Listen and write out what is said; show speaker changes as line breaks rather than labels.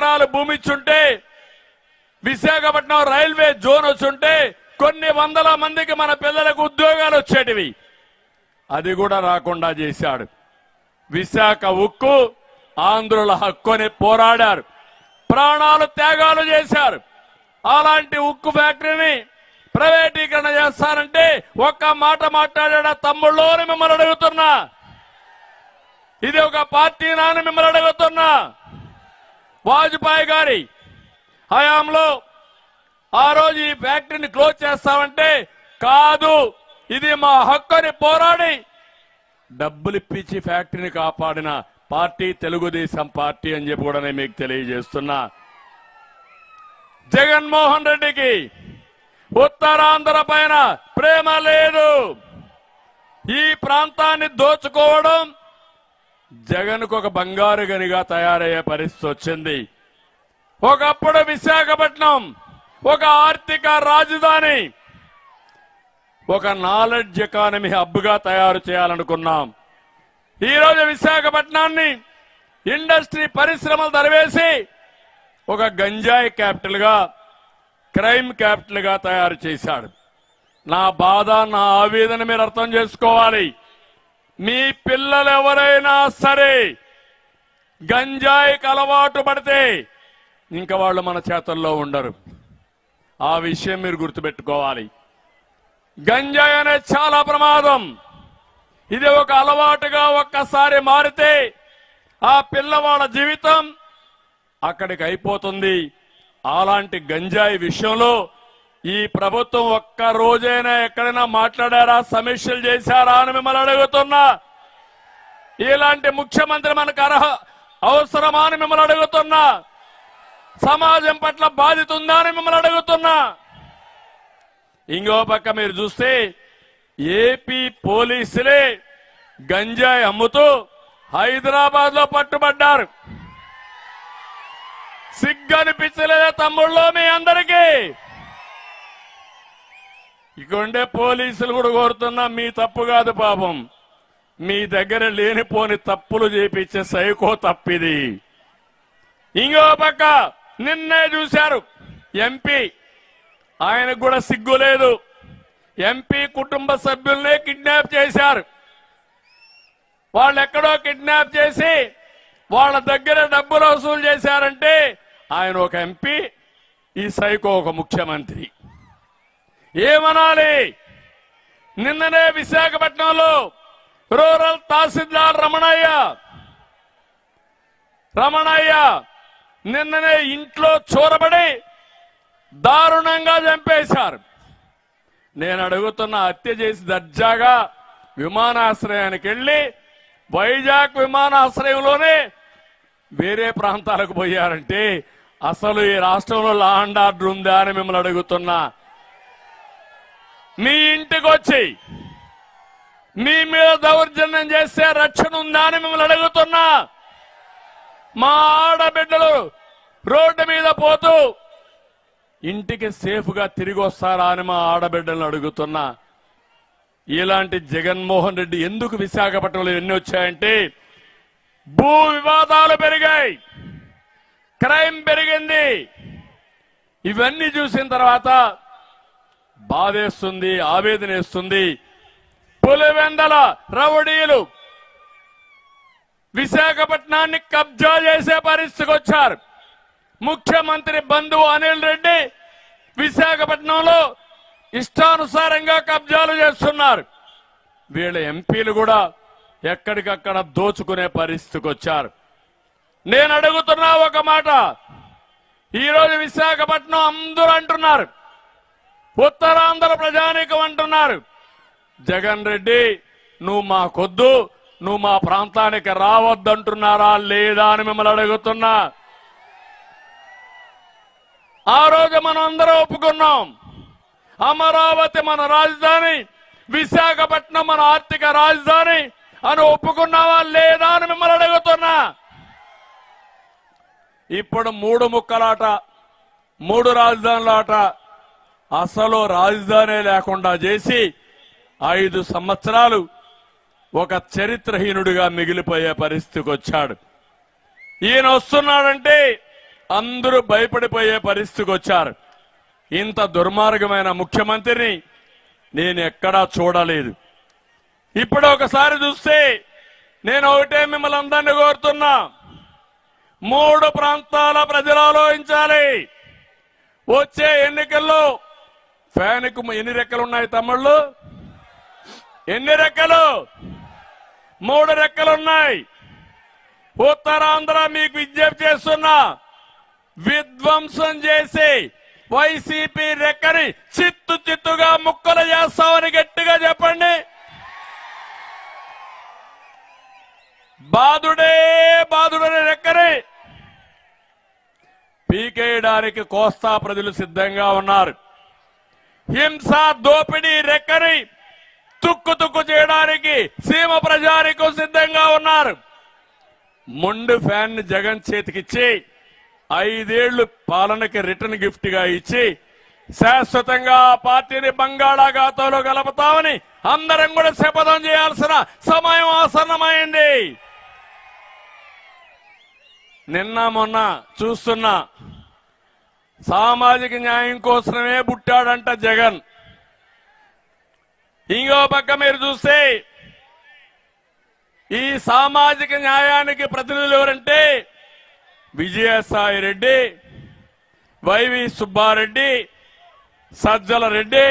ఎకరాలు భూమి ఇచ్చుంటే విశాఖపట్నం రైల్వే జోన్ వచ్చుంటే కొన్ని వందల మందికి మన పిల్లలకు ఉద్యోగాలు వచ్చేటివి. అది కూడా రాకుండా చేశాడు. విశాఖ ఉక్కు ఆంధ్రుల హక్కుని పోరాడారు. ప్రాణాలు త్యాగాలు చేశారు. అలాంటి ఉక్కు ఫ్యాక్టరీని ప్రైవేటీకరణ చేస్తారంటే ఒక్క మాట మాట్లాడా తమ్ముళ్ళు మిమ్మల్ని అడుగుతున్నా. ఇది ఒక పార్టీ నాని మిమ్మల్ని అడుగుతున్నా. వాజ్పేయి గారి హయాంలో ఆ రోజు ఈ ఫ్యాక్టరీని క్లోజ్ చేస్తామంటే కాదు. ఇది మా హక్కుని పోరాడి డబ్బులు ఇప్పించి ఫ్యాక్టరీని కాపాడిన పార్టీ తెలుగుదేశం పార్టీ అని చెప్పి కూడా నేను మీకు తెలియజేస్తున్నా. జగన్మోహన్ రెడ్డికి ఉత్తరాంధ్ర పైన ప్రేమ లేదు. ఈ ప్రాంతాన్ని దోచుకోవడం జగన్కు ఒక బంగారు గనిగా తయారయ్యే పరిస్థితి వచ్చింది. ఒకప్పుడు విశాఖపట్నం ఒక ఆర్థిక రాజధాని ఒక నాలెడ్జ్ ఎకానమీ హబ్గా తయారు చేయాలనుకున్నాం. ఈరోజు విశాఖపట్నాన్ని ఇండస్ట్రీ పరిశ్రమలు తరివేసి ఒక గంజాయి క్యాపిటల్గా క్రైమ్ క్యాపిటల్గా తయారు చేశాడు. నా బాధ నా ఆవేదన మీరు అర్థం చేసుకోవాలి. మీ పిల్లలు ఎవరైనా సరే గంజాయికి అలవాటు పడితే ఇంకా వాళ్ళు మన చేతుల్లో ఉండరు. ఆ విషయం మీరు గుర్తుపెట్టుకోవాలి. గంజాయి అనేది చాలా ప్రమాదం. ఇది ఒక అలవాటుగా ఒక్కసారి మారితే ఆ పిల్లవాళ్ళ జీవితం అక్కడికి అయిపోతుంది. అలాంటి గంజాయి విషయంలో ఈ ప్రభుత్వం ఒక్క రోజైనా ఎక్కడైనా మాట్లాడారా సమీక్షలు చేశారా అని మిమ్మల్ని అడుగుతున్నా. ఇలాంటి ముఖ్యమంత్రి మనకు అర్హ అవసరమా అని మిమ్మల్ని అడుగుతున్నా. సమాజం పట్ల బాధ్యత ఉందా అని మిమ్మల్ని అడుగుతున్నా. ఇంకో పక్క మీరు చూస్తే ఏపీ పోలీసులే గంజాయి అమ్ముతూ హైదరాబాద్లో పట్టుబడ్డారు. సిగ్గనిపించలేదా తమ్ముళ్ళు మీ అందరికీ? ఇక్కడుండే పోలీసులు కూడా కోరుతున్నా మీ తప్పు కాదు పాపం. మీ దగ్గర లేనిపోని తప్పులు చేపించే సైకో తప్పిది. ఇంకో పక్క నిన్నే చూశారు ఎంపీ. ఆయనకు కూడా సిగ్గు లేదు. ఎంపీ కుటుంబ సభ్యుల్నే కిడ్నాప్ చేశారు. వాళ్ళు ఎక్కడో కిడ్నాప్ చేసి వాళ్ళ దగ్గర డబ్బులు వసూలు చేశారంటే ఆయన ఒక ఎంపీ ఈ సైకో ఒక ముఖ్యమంత్రి. ఏమనాలి? నిన్ననే విశాఖపట్నంలో రూరల్ తహసీల్దార్ రమణయ్య రమణయ్య నిన్ననే ఇంట్లో చోరబడి దారుణంగా చంపేశారు. నేను అడుగుతున్న హత్య చేసి దర్జాగా విమానాశ్రయానికి వెళ్ళి వైజాగ్ విమానాశ్రయంలోనే వేరే ప్రాంతాలకు పోయారంటే అసలు ఈ రాష్ట్రంలో లా అండ్ ఆర్డర్ ఉందా అని మిమ్మల్ని అడుగుతున్నా. మీ ఇంటికి వచ్చి మీ మీద దౌర్జన్యం చేస్తే రక్షణ ఉందా అని మిమ్మల్ని అడుగుతున్నా. మా ఆడబిడ్డలు రోడ్డు మీద పోతూ ఇంటికి సేఫ్గా తిరిగి వస్తారా అని మా ఆడబిడ్డలను అడుగుతున్నా. ఇలాంటి జగన్మోహన్ రెడ్డి ఎందుకు విశాఖపట్నంలో ఎన్ని వచ్చాయంటే భూ వివాదాలు పెరిగాయి క్రైమ్ పెరిగింది. ఇవన్నీ చూసిన తర్వాత బాధేస్తుంది ఆవేదనేస్తుంది. పులివెందల రౌడీలు విశాఖపట్నాన్ని కబ్జా చేసే పరిస్థితికి వచ్చారు. ముఖ్యమంత్రి బంధువు అనిల్ రెడ్డి విశాఖపట్నంలో ఇష్టానుసారంగా కబ్జాలు చేస్తున్నారు. వీళ్ళ ఎంపీలు కూడా ఎక్కడికక్కడ దోచుకునే పరిస్థితికి వచ్చారు. నేను అడుగుతున్నా ఒక మాట. ఈరోజు విశాఖపట్నం అందరూ అంటున్నారు. ఉత్తరాంధ్ర ప్రజానీకం అంటున్నారు. జగన్ రెడ్డి నువ్వు మాకొద్దు నువ్వు మా ప్రాంతానికి రావద్దంటున్నారా లేదా అని మిమ్మల్ని అడుగుతున్నా. ఆ రోజు మనం అందరం ఒప్పుకున్నాం. అమరావతి మన రాజధాని విశాఖపట్నం మన ఆర్థిక రాజధాని అని ఒప్పుకున్నావా లేదా అని మిమ్మల్ని అడుగుతున్నా. ఇప్పుడు మూడు ముక్కలాట మూడు రాజధానులాట అసలు రాజధాని లేకుండా చేసి ఐదు సంవత్సరాలు ఒక చరిత్రహీనుడిగా మిగిలిపోయే పరిస్థితికి వచ్చాడు. ఈయన వస్తున్నాడంటే అందరూ భయపడిపోయే పరిస్థితికి వచ్చారు. ఇంత దుర్మార్గమైన ముఖ్యమంత్రిని నేను ఎక్కడా చూడలేదు. ఇప్పుడు ఒకసారి చూస్తే నేను ఒకటే మిమ్మల్ని అందరినీ కోరుతున్నా. మూడు ప్రాంతాల ప్రజలు ఆలోచించాలి. వచ్చే ఎన్నికల్లో ఫ్యాన్కు ఎన్ని రెక్కలు ఉన్నాయి తమ్ముళ్ళు? ఎన్ని రెక్కలు? మూడు రెక్కలు ఉన్నాయి. ఉత్తరాంధ్ర మీకు విజ్ఞప్తి చేస్తున్నా. విధ్వంసం చేసి వైసీపీ రెక్కని చిత్తు చిత్తుగా ముక్కలు చేస్తామని గట్టిగా చెప్పండి. బాధుడే బాధుడని రెక్కని పీకేయడానికి కోస్తా ప్రజలు సిద్ధంగా ఉన్నారు. హింస దోపిడీ రెక్కని తుక్కు తుక్కు చేయడానికి సీమ ప్రజానికి సిద్ధంగా ఉన్నారు. మొండు ఫ్యాన్ని జగన్ చేతికిచ్చి ఐదేళ్ళు పాలనకి రిటర్న్ గిఫ్ట్గా ఇచ్చి శాశ్వతంగా పార్టీని బంగాళాఖాతంలో కలుపుతామని అందరం కూడా శపథం చేయాల్సిన సమయం ఆసన్నమైంది. నిన్న మొన్న చూస్తున్నా సామాజిక న్యాయం కోసమే పుట్టాడంట జగన్. ఇంకో పక్క మీరు చూస్తే ఈ సామాజిక న్యాయానికి ప్రతినిధులు ఎవరంటే విజయసాయి రెడ్డి వైవి సుబ్బారెడ్డి సజ్జల రెడ్డి